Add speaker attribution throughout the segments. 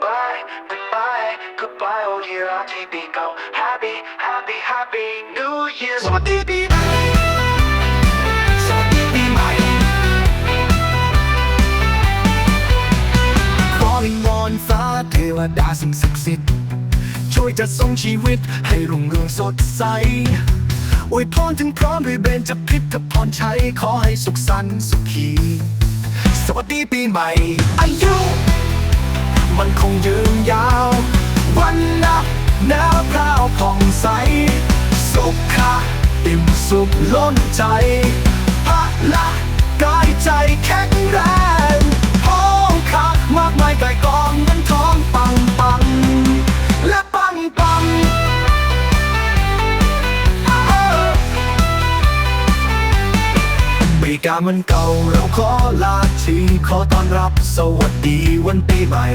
Speaker 1: Goodbye, goodbye, goodbye, oh dear RTB go Happy, happy, happy New Year สวัสดีปีใหม่สวัสดีปีใหม่ ขอวิงวอนฟ้าเทวดาสิ่งศักดิ์สิทธิ์ช่วยจัดทรงชีวิตให้รุ่งเรืองสดใสอวยพรถึงพร้อมด้วยเบญจพริตพรชัยขอให้สุขสันต์สุขี สวัสดีปีใหม่อายุ มันคงยืนยาว วันนับหนวพราวผ่องใส สุขะอิ่มสุขล้นใจพระละกายใจแข็งแรง ปีกามันเก่าเราขอลาทีขอต้อนรับสวัสดีวันปีใหม่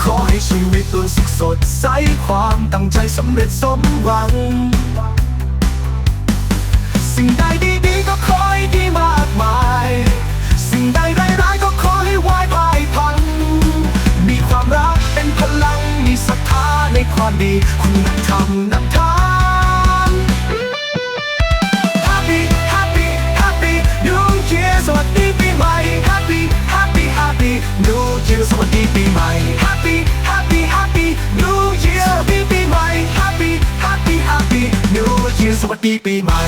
Speaker 1: ขอให้ชีวิตตัวสุขสดใสความตั้งใจสำเร็จสมหวัง สิ่งใดดีๆก็ขอให้ดีมากมาย สิ่งใดร้ายๆก็ขอให้วายพายพัน มีความรักเป็นพลังมีศรัทธาในความดีคุณธรรมนำทาง New Year สวัสดีปีใหม่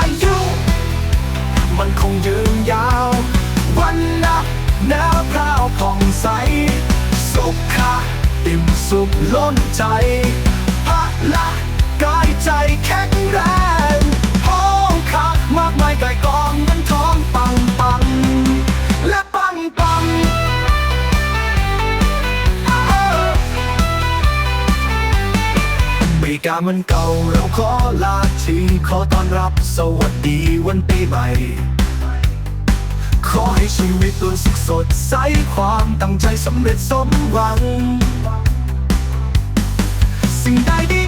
Speaker 1: อายุ มันคงยืนยาว วันนับแนวพราวผ่องใส สุขะอิ่มสุขล้นใจ กามันเก่าเราขอลาทีขอต้อนรับสวัสดีวันปีใหม่ ขอให้ชีวิตตัวสุขสดใสความตั้งใจสำเร็จสมหวัง สิ่งใดดี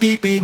Speaker 1: beep beep.